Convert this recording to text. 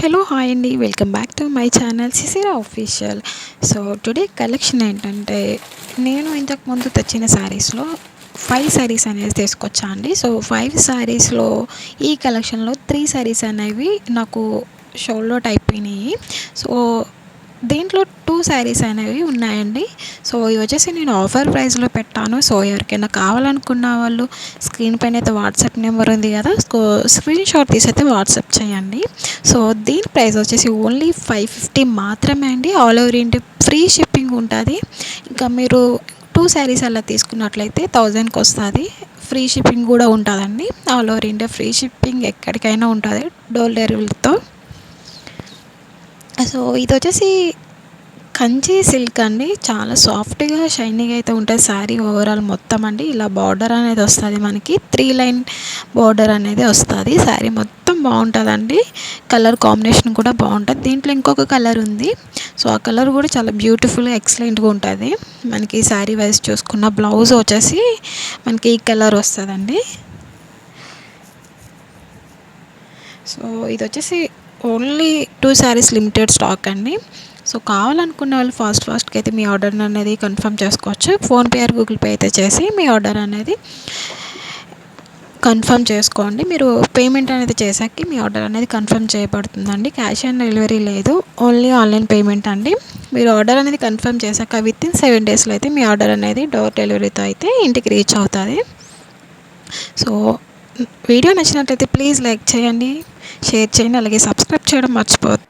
Hello hi అండి. Welcome back to my channel Sisira official so today collection ఏంటంటే నేను ఇంతకుముందు తెచ్చిన శారీస్లో ఫైవ్ శారీస్ అనేది తీసుకొచ్చా అండి. సో ఫైవ్ శారీస్లో ఈ కలెక్షన్లో త్రీ శారీస్ అనేవి నాకు షోల్డర్ అయిపోయినాయి సో దీంట్లో టూ శారీస్ అనేవి ఉన్నాయండి. సో ఇవి వచ్చేసి నేను ఆఫర్ ప్రైస్లో పెట్టాను. సో ఎవరికైనా కావాలనుకున్న వాళ్ళు స్క్రీన్ పైన అయితే వాట్సాప్ నెంబర్ ఉంది కదా సో స్క్రీన్ షాట్ తీసి అయితే వాట్సాప్ చేయండి. సో దీని ప్రైస్ వచ్చేసి ఓన్లీ ఫైవ్ ఫిఫ్టీ మాత్రమే అండి. All over India free shipping ఉంటుంది. ఇంకా మీరు టూ శారీస్ అలా తీసుకున్నట్లయితే థౌజండ్కి వస్తుంది. ఫ్రీ షిప్పింగ్ కూడా ఉంటుందండి. All over India free shipping ఎక్కడికైనా ఉంటుంది. డోర్ డెలివరీతో సో ఇది వచ్చేసి కంచి సిల్క్ అండి. చాలా సాఫ్ట్గా షైనింగ్ అయితే ఉంటుంది శారీ ఓవరాల్ మొత్తం అండి. ఇలా బార్డర్ అనేది వస్తుంది మనకి. త్రీ లైన్ బార్డర్ అనేది వస్తుంది. శారీ మొత్తం బాగుంటుందండి. కలర్ కాంబినేషన్ కూడా బాగుంటుంది. దీంట్లో ఇంకొక కలర్ ఉంది. సో ఆ కలర్ కూడా చాలా బ్యూటిఫుల్గా ఎక్సలెంట్గా ఉంటుంది. మనకి శారీ వైజ్ చూసుకున్న బ్లౌజ్ వచ్చేసి మనకి ఈ కలర్ వస్తుందండి. సో ఇది వచ్చేసి only two saris limited stock అండి. సో కావాలనుకున్న వాళ్ళు ఫాస్ట్ ఫాస్ట్కి అయితే మీ ఆర్డర్ అనేది కన్ఫర్మ్ చేసుకోవచ్చు. ఫోన్పే ఆర్ గూగుల్ పే అయితే చేసి మీ ఆర్డర్ అనేది కన్ఫర్మ్ చేసుకోండి. మీరు పేమెంట్ అనేది చేసాక మీ ఆర్డర్ అనేది కన్ఫర్మ్ చేయబడుతుందండి. క్యాష్ ఆన్ డెలివరీ లేదు. ఓన్లీ ఆన్లైన్ పేమెంట్ అండి. మీరు ఆర్డర్ అనేది కన్ఫర్మ్ చేశాక విత్ ఇన్ సెవెన్ డేస్లో అయితే మీ ఆర్డర్ అనేది డోర్ డెలివరీతో అయితే ఇంటికి రీచ్ అవుతుంది. సో వీడియో నచ్చినట్లయితే ప్లీజ్ లైక్ చేయండి షేర్ చేయండి అలాగే సబ్స్క్రైబ్ చేయడం మర్చిపోవద్దు.